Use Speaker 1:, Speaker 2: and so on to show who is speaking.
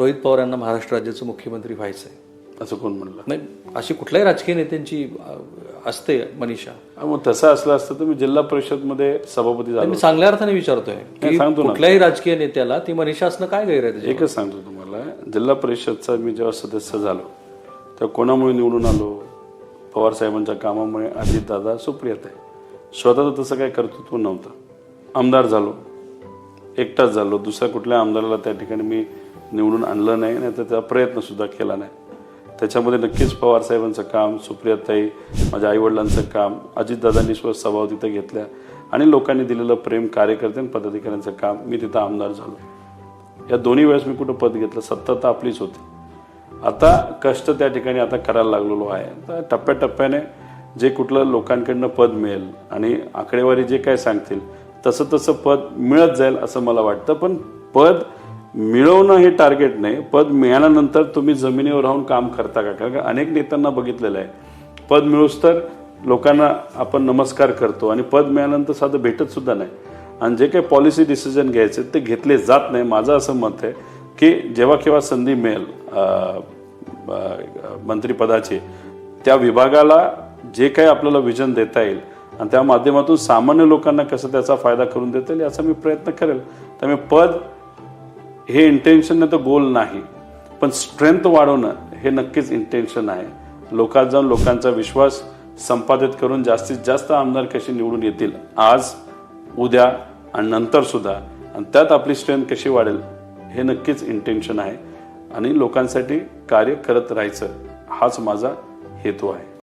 Speaker 1: रोहित पवार यांना महाराष्ट्र राज्याचं मुख्यमंत्री व्हायचं आहे.
Speaker 2: असं कोण म्हणलं?
Speaker 1: नाही अशी कुठल्याही राजकीय नेत्यांची असते मनीषा.
Speaker 2: मग तसं असलं असतं तर मी जिल्हा परिषदमध्ये सभापती झालो
Speaker 1: मी चांगल्या अर्थाने विचारतोय की
Speaker 2: सांगतो.
Speaker 1: कुठल्याही राजकीय नेत्याला ती मनीषा असणं काय गैर आहे?
Speaker 2: एकच सांगतो तुम्हाला जिल्हा परिषदचा मी जेव्हा सदस्य झालो तेव्हा कोणामुळे निवडून आलो? पवार साहेबांच्या कामामुळे अजितदादा सुप्रियात आहे. स्वतः तर तसं काही कर्तृत्व नव्हतं. आमदार झालो एकटाच झालो. दुसऱ्या कुठल्या आमदाराला त्या ठिकाणी मी निवडून आणलं नाही नाही तर त्याचा प्रयत्नसुद्धा केला नाही. त्याच्यामध्ये नक्कीच पवार साहेबांचं काम सुप्रियाताई माझ्या आईवडिलांचं काम अजितदादांनी स्व सभाव तिथं घेतल्या आणि लोकांनी दिलेलं प्रेम कार्यकर्ते आणि पदाधिकाऱ्यांचं काम मी तिथं आमदार झालो. या दोन्ही वेळेस मी कुठं पद घेतलं? सत्ता तर आपलीच होती. आता कष्ट त्या ठिकाणी आता करायला लागलेलो आहे. तर टप्प्याटप्प्याने जे कुठलं लोकांकडनं पद मिळेल आणि आकडेवारी जे काय सांगतील तसं तसं पद मिळत जाईल असं मला वाटतं. पण पद मिळवणं हे टार्गेट नाही पद मिळाल्यानंतर तुम्ही जमिनीवर राहून काम करता का? कारण का अनेक नेत्यांना बघितलेलं आहे. पद मिळूस तर लोकांना आपण नमस्कार करतो आणि पद मिळाल्यानंतर साधं भेटत सुद्धा नाही. आणि जे काही पॉलिसी डिसिजन घ्यायचे ते घेतले जात नाही. माझं असं मत आहे की जेव्हा केव्हा संधी मिळेल मंत्रीपदाची मंत्रिपदाची त्या विभागाला जे काही आपल्याला विजन देता येईल आणि त्या माध्यमातून सामान्य लोकांना कसं त्याचा फायदा करून देता येईल याचा मी प्रयत्न करेल. त्यामुळे पद हे इंटेन्शन तर गोल नाही पण स्ट्रेंथ वाढवणं हे नक्कीच इंटेन्शन आहे. लोकात जाऊन लोकांचा विश्वास संपादित करून जास्तीत जास्त आमदार कसे निवडून येतील आज उद्या आणि नंतर सुद्धा आणि त्यात आपली स्ट्रेंथ कशी वाढेल हे नक्कीच इंटेन्शन आहे. आणि लोकांसाठी कार्य करत राहायचं हाच माझा हेतू आहे.